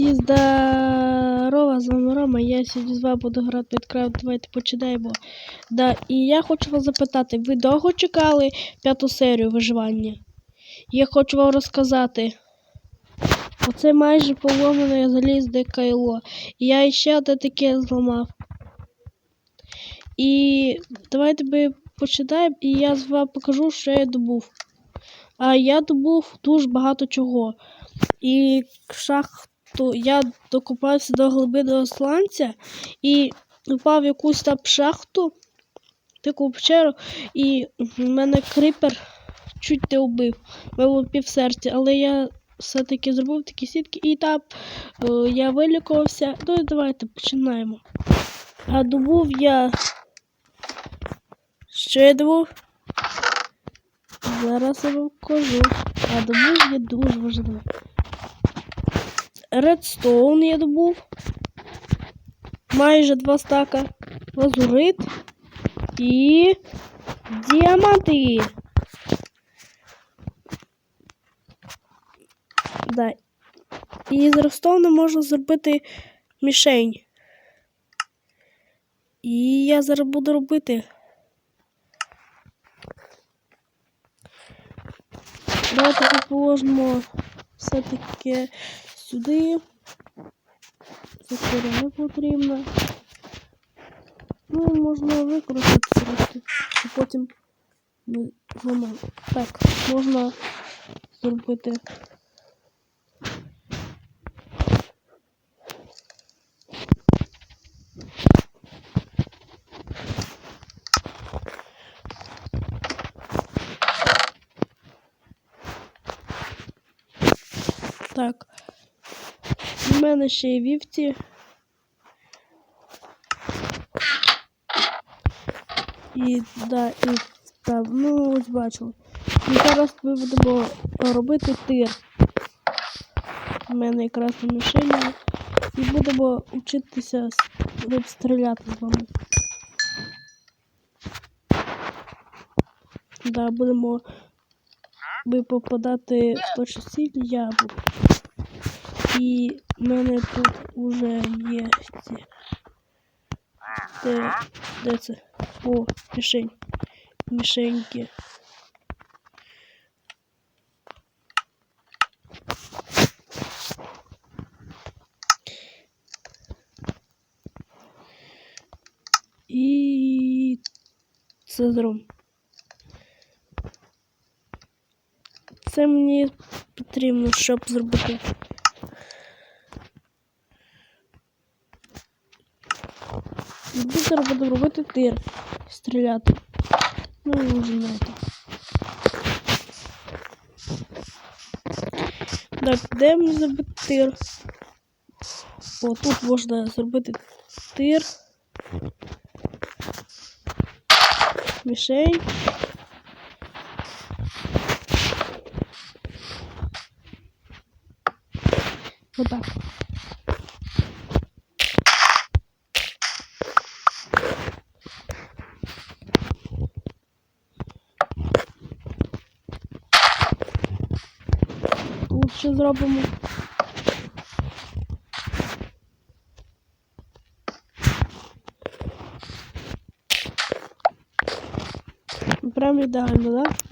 Всі здорова, з вами Рома. Я сьогодні з вами буду грати в Майнкрафт. Давайте починаємо. Да, і я хочу вас запитати, ви довго чекали п'яту серію виживання? Я хочу вам розказати. Оце майже поломане залізне кайло. І я ще одне таке зламав. І давайте ми починаємо, і я з вами покажу, що я добув. А я добув дуже багато чого. І шахту я докопався до глибинного сланця і упав в якусь там шахту, таку печеру, і в мене крипер чуть не вбив. Було пів серця, але я все-таки зробив такі сітки, і там е, я вилікувався. Ну і давайте починаємо. А добув я. Що я добув? Зараз я вам покажу. А добув я дуже важливо. Редстоун я добув. Майже два стака. Лазурит. І діаманти. Да. І з редстоуну можна зробити мішень. І я зараз буду робити. Давайте положимо все-таки сюди. Це не потрібно. Ну, можна використати трошки, і потім ми. Так, можна зробити. Так. У мене ще є вівці. І да, і так, ну ось бачили. І зараз ми будемо робити тир. У мене якраз на мішені. І будемо вчитися с- стріляти з вами. Да, будемо ми попадати в точну ціль я буду. І в мене тут уже є ці. Де, де це? О, мішень. Мішеньки. І це зром. Це мені потрібно, щоб зробити. Зараз будемо робити тир. Стріляти. Ну, ви знаєте. Так, де мені зробити тир? О, тут можна зробити тир. Мішень. Отак. Тут ще зробимо. Прям ідеально, да?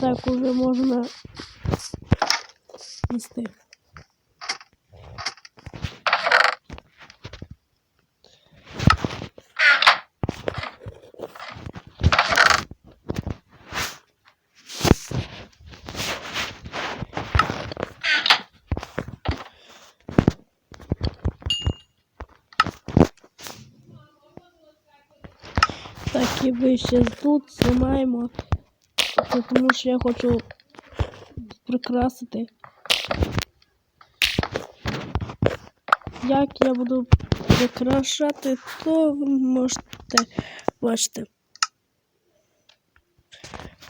Так, уже можна нести. Так, і ви ще тут знімаємо. Це тому що я хочу прикрасити. Як я буду прикрашати, то ви можете бачити.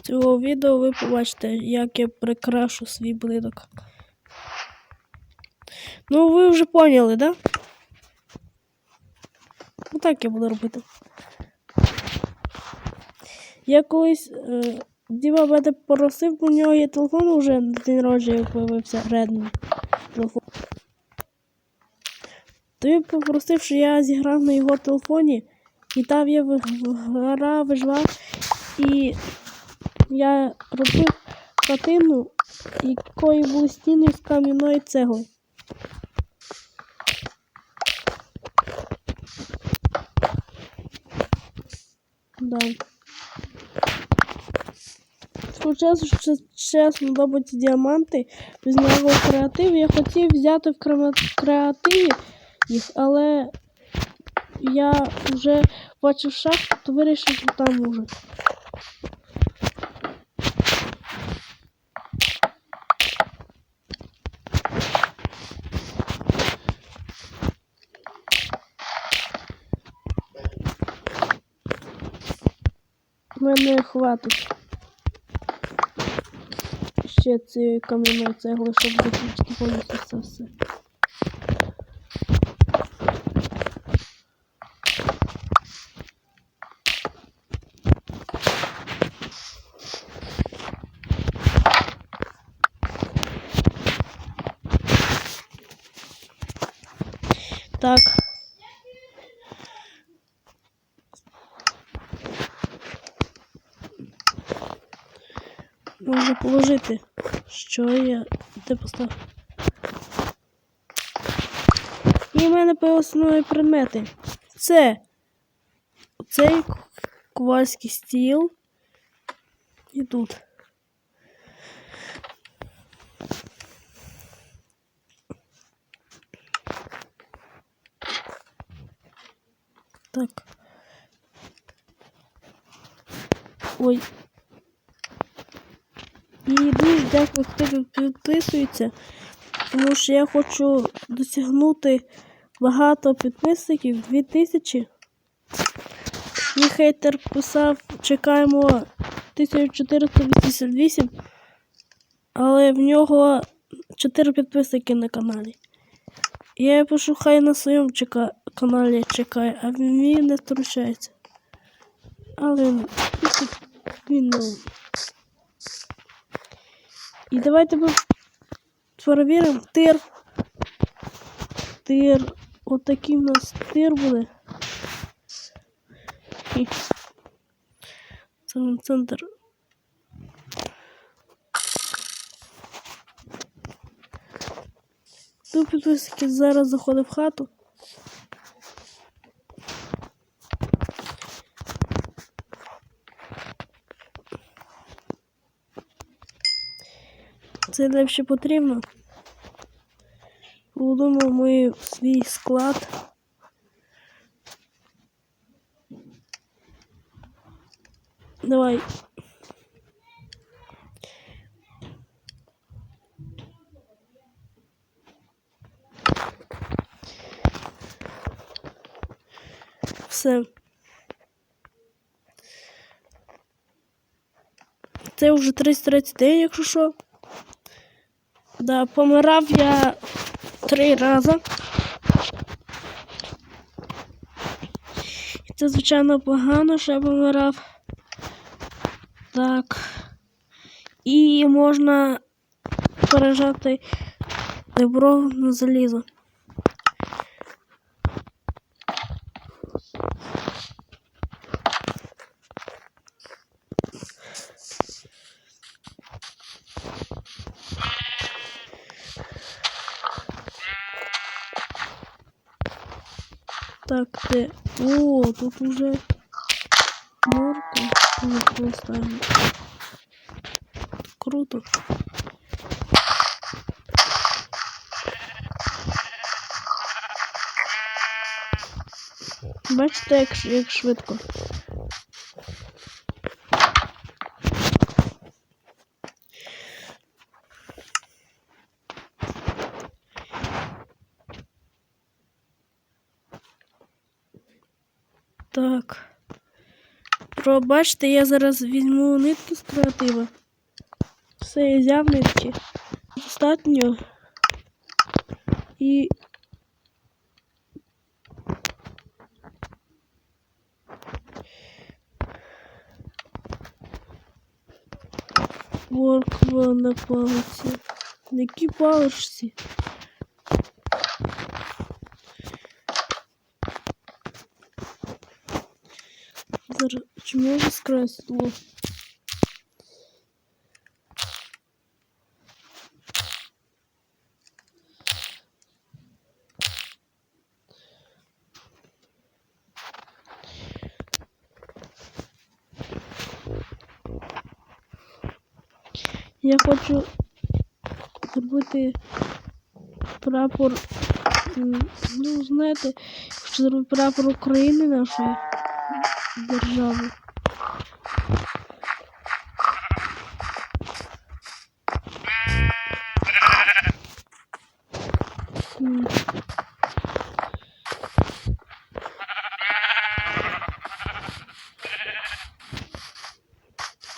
Цього відео ви побачите, як я прикрашу свій будинок. Ну, ви вже поняли, да? Ну так я буду робити. Я колись. Е, Діма мене просив, у нього є телефон уже на день народження появився Redmi телефон. То попросив, що я зіграв на його телефоні, і там я гра виживав, і я робив хатину, якої були стіни з кам'яної цегли. Да. Що чесно добуті діаманти, без нього креатив. Я хотів взяти в креативі їх, але я вже бачив шахту, то вирішив, що там уже. Мене хватить ще цієї кам'яної цегли, щоб закінчити повністю це все. Так. Можна положити. Що я де поставив? І в мене нові предмети. Це цей ковальський стіл. І тут. Так. Ой. І хто тут підписується, тому що я хочу досягнути багато підписників 2000. Мій хейтер писав, чекаємо 1488, але в нього 4 підписники на каналі. Я пишу, хай на своєму чека... каналі чекає, а він не втручається. Але він, він не і давайте ми перевіримо тир. Тир. Отакий у нас тир буде. Це центр. Тут зараз заходить в хату. Це нам ще потрібно. Будемо ми свій склад. Давай. Все. Це вже 33 день, якщо що. Да, помирав я три рази. І це, звичайно, погано, що я помирав. Так. І можна пережати добро на залізо. Так, де? О, тут уже морка. Не поставимо. Круто. Бачите, як, як швидко. Так. Пробачте, я зараз візьму нитки з креатива. Все, я взяв нитки. Достатньо. І. Морква на палиці. На якій паличці? Зараз чи може скресло? Я хочу зробити прапор. Ну, знаєте, хочу зробити прапор України нашої держави.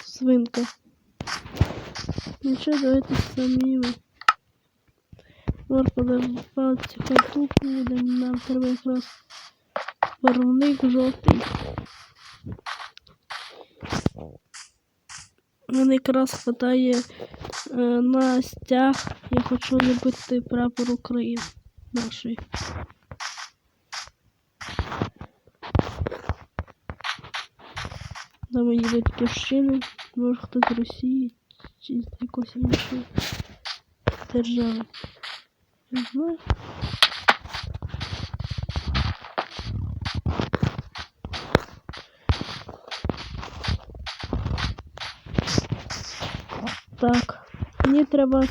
Свинка. Ну що, давайте самі. На палці хату буде. Нам треба якраз барвник жовтий. Мене якраз хватає е, на стяг. Я хочу любити прапор України нашої. Там мені батьківщини, може хтось з Росії чи з якоїсь іншої держави. Не знаю. Так, мені треба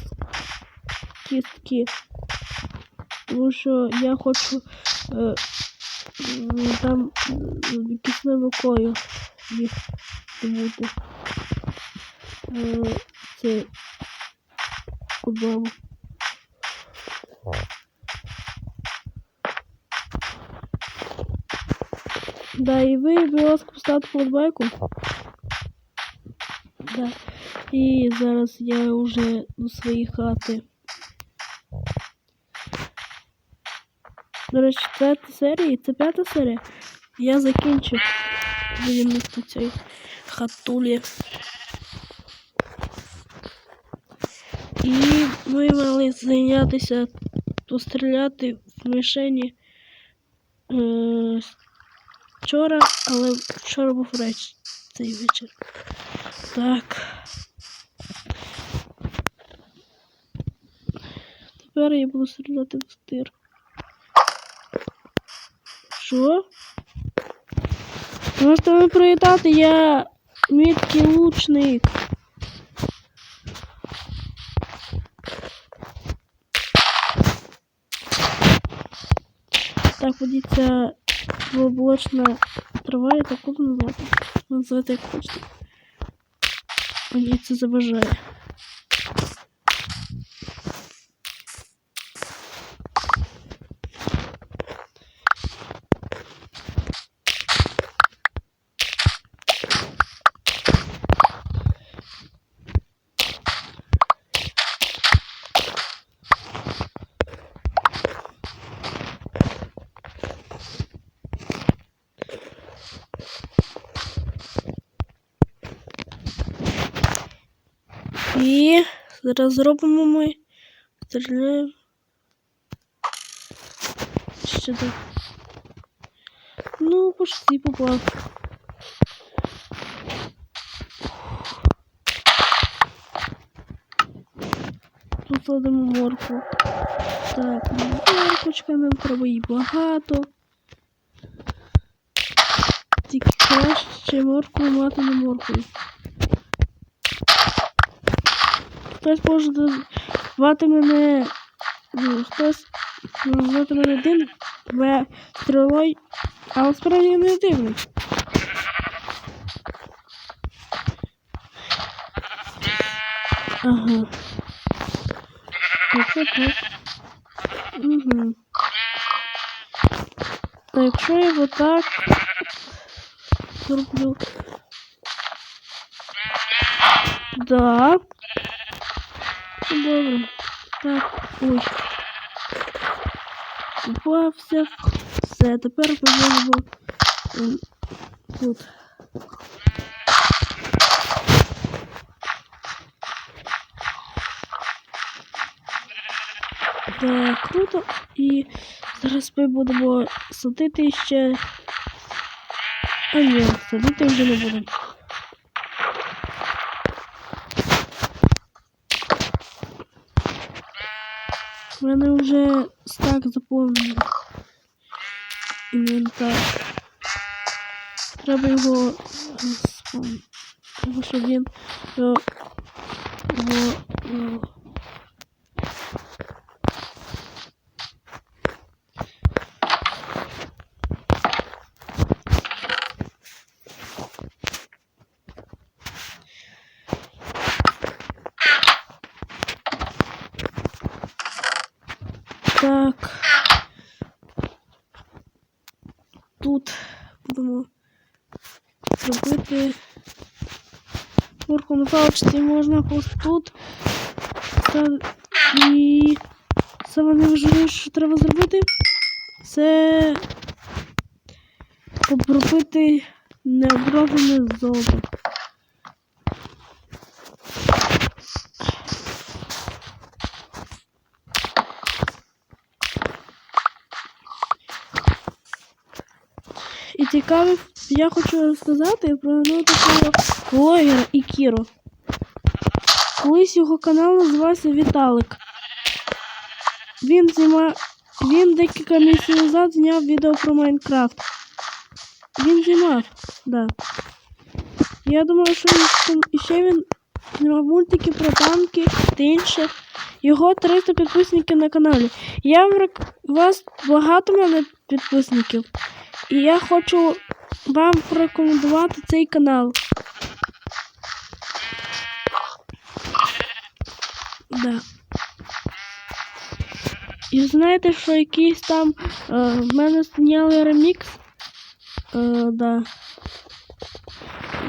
кістки. Тому що я хочу е, там м, кисною мукою їх добути. Е, це кудову. Да, і ви, будь ласка, поставте подбайку. Да. І зараз я вже до своєї хати. До речі, п'ята серія, це п'ята серія. Я закінчив будівництво цієї хатулі. І ми мали зайнятися постріляти в мішені е, вчора, але вчора був реч цей вечір. Так. Тепер я буду стріляти в стир. Що? Можете мене привітати, я міткий лучник. Так, водіться блочна трава, я так буду назвати. Назвати як хочете. Мені це заважає. І зараз зробимо ми. Стріляємо. Так. Ну, почти попав. Тут кладемо морку. Так, моркочка нам треба їй багато. Тільки краще морку мати на моркві. Хтось може назвати мене. ну, Хтось назвати мене один в стрілой, але справді не дивний. Ага. Оце так. Угу. Та якщо я отак зроблю. Да. Добре. Так, ой. Попався. Все, тепер побудемо ем, тут. Так, круто. І зараз ми будемо садити ще. А ні, садити вже не будемо. У мене вже стак заповнений. Інвентар. Треба його е, Треба, щоб він його... його, е, Так. Тут будемо робити курку на паличці можна просто тут. Це... І саме найважливіше, що треба зробити, це обробити необроблене золото. І цікаве, я хочу розказати про одного такого блогера Ікіро. Колись його канал називався Віталик. Він знімав. Він декілька місяців назад зняв відео про Майнкрафт. Він знімав, да. Я думаю, що він ще він знімав мультики про танки та інше. Його 300 підписників на каналі. Я вам вас багато мене підписників. І я хочу вам порекомендувати цей канал. Да. І знаєте, що якийсь там е, в мене зняли ремікс. Е, да.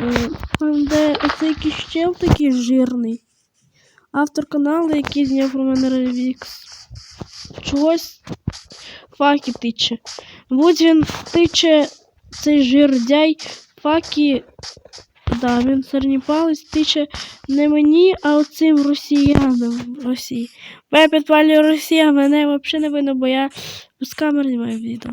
Е, де оцей якийсь чел такий жирний. Автор каналу, який зняв про мене ремікс. Чогось факи тиче. Будь він тиче цей жирдяй факи. Да, він середній палець тиче не мені, а оцим росіянам в Росії. Бо я підпалюю Росію, а мене взагалі не видно, бо я з камер знімаю відео.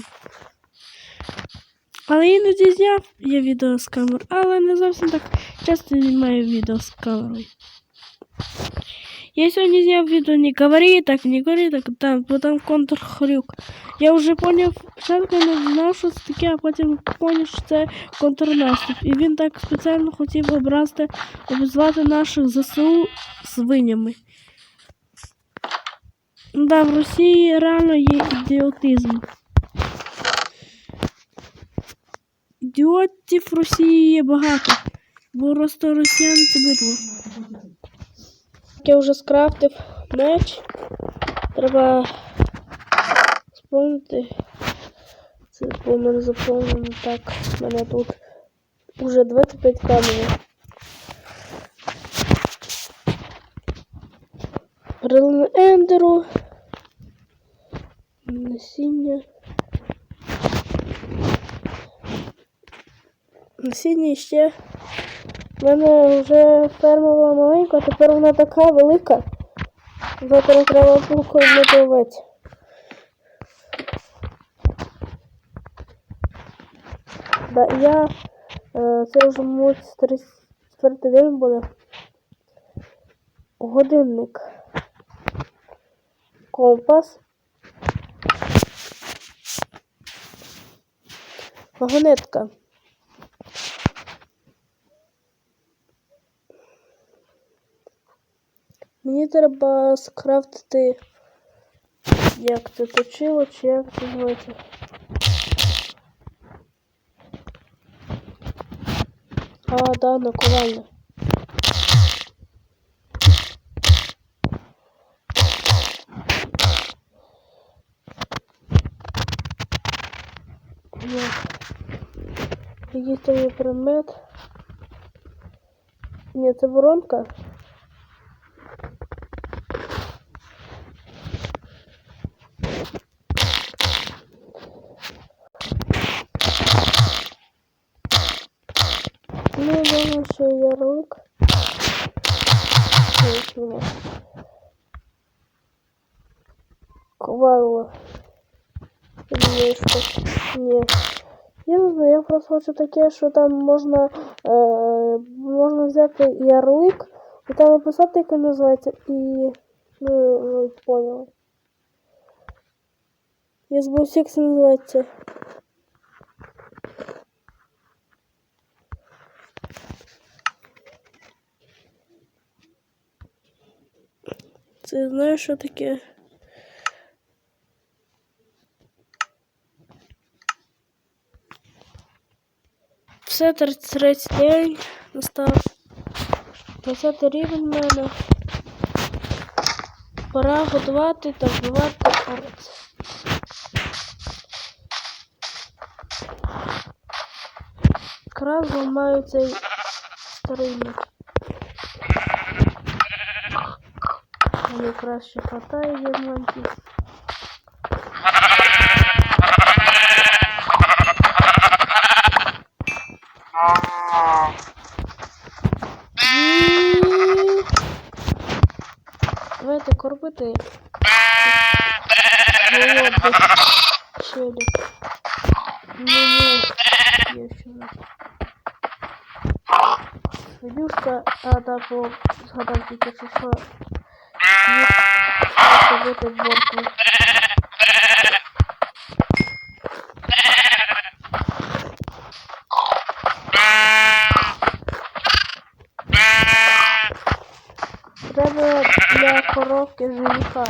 Але іноді зняв я відео з камер, але не зовсім так часто знімаю відео з камерою. Я сегодня снял видео не говори так, не говори так, там, бо там контрхрюк. Я вже поняв, спочатку не знав, що це таке, а потім поняв, що це контрнаступ. І він так спеціально хотів образити, обізвати наших ЗСУ свинями. Ну Да, в Росії реально є ідіотизм. Ідіотів в Росії є багато, бо просто росіяни це битло. Я вже скрафтив меч. Треба сповнити. Це в мене заповнено так. У мене тут вже 25 каменів. Перелина ендеру. Насіння. Насіння ще. У мене вже ферма була маленька, а тепер вона така велика. Завтра треба кормити овець. Да, я е, це вже мабуть четвертий день буде. Годинник. Компас. Вагонетка. Мені треба скрафтити. Як це точило, чи як це називається? А, да, наковальня. Якийсь там предмет. Ні, це воронка. Ну, можна ще ярлик. Ковало. Мишка. Ні. Я я просто хочу таке, що там можна, е, можна взяти ярлик, і там написати, як він називається, і ну, ви поняли. Я забув, як це. Це знаєш, що таке? Все 33 день настав. 20 рівень в мене. Пора готувати та вбивати орц. Якраз ламаю цей старий. Мені краще хватає діамантів. І- Давайте корбити. Голодний челік. Ну, є ще раз. Видюшка, а так, о, згадав тільки, що треба бити боркою. Треба для коровки жениха.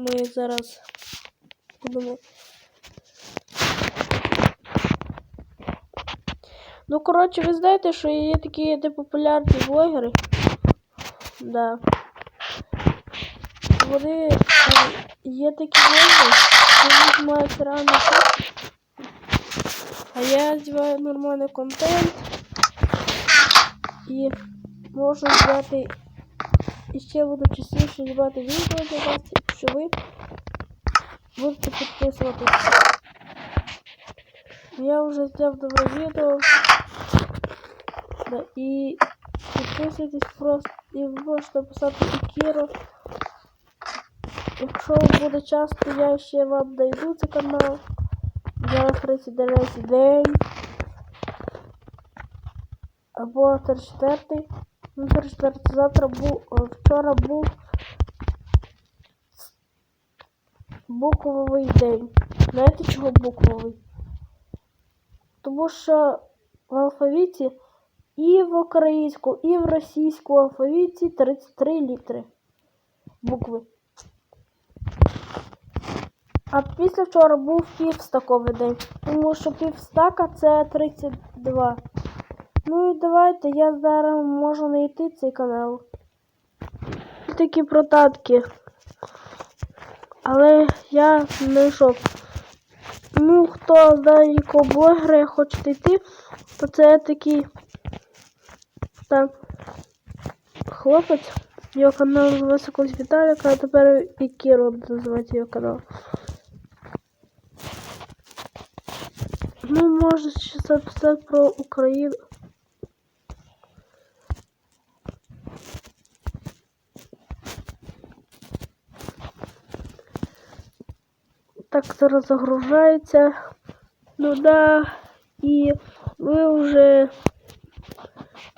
Ми зараз будемо. Ну, коротше, ви знаєте, що є такі непопулярні блогери. Да. Вони е, є такі блогери, вони знімають реально так. А я знімаю нормальний контент. І можу взяти і ще буду частіше знімати відео для вас, якщо ви будете підписуватися. Я вже зняв нове відео. Да, і підписуйтесь просто і можете писати Ікіро. Якщо буде час, то я ще вам дойду цей канал. Зараз 39 день. Або 34. Ну, 34 завтра був, вчора був буквовий день. Знаєте чого буквовий? Тому що в алфавіті і в українську, і в російську алфавіті 33 літери букви. А після вчора був півстаковий день, тому що півстака це 32. Ну і давайте я зараз можу знайти цей канал. Такі протатки. Але я знайшов. Ну, хто знає, якого блогера хочете йти, то це такий там хлопець. Його канал називався колись Віталік, а тепер і Кіро називати його канал. Ну, може ще записати про Україну. Так, зараз загружається. Ну да. І ви вже.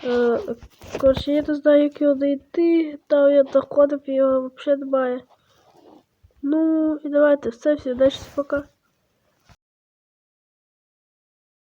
Е, коротше, я не знаю, як його знайти. Там я доходив, його взагалі немає. Ну, і давайте все, всі далі пока.